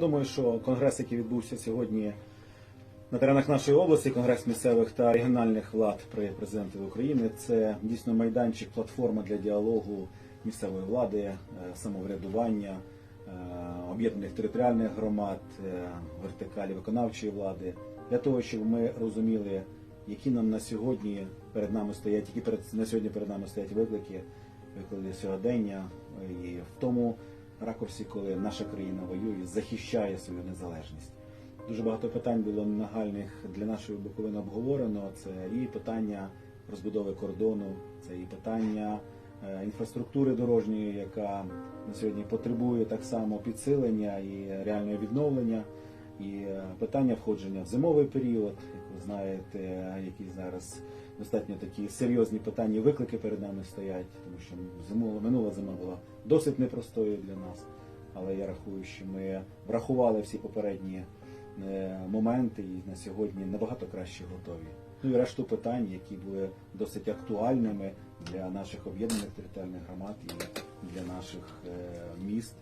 думаю, що конгрес, який відбувся сьогодні на теренах нашої області, конгрес місцевих та регіональних влад при президенті України, це дійсно майданчик, платформа для діалогу місцевої влади, е, самоврядування, е, об'єднаних територіальних громад, е, вертикалі виконавчої влади, для того, щоб ми розуміли, які нам на сьогодні перед нами стоять, які перед на сьогодні перед нами стоять виклики, виклики сьогодення, і в тому ракурсі, коли наша країна воює, захищає свою незалежність. Дуже багато питань було нагальних для нашої Буковини обговорено. Це і питання розбудови кордону, це і питання е, інфраструктури дорожньої, яка на сьогодні потребує так само підсилення і реального відновлення, і е, питання входження в зимовий період, знаєте, які зараз достатньо такі серйозні питання, і виклики перед нами стоять, тому що зимова минула зима була досить непростою для нас. Але я рахую, що ми врахували всі попередні е, моменти і на сьогодні набагато краще готові. Ну і решту питань, які були досить актуальними для наших об'єднаних територіальних громад і для наших е, міст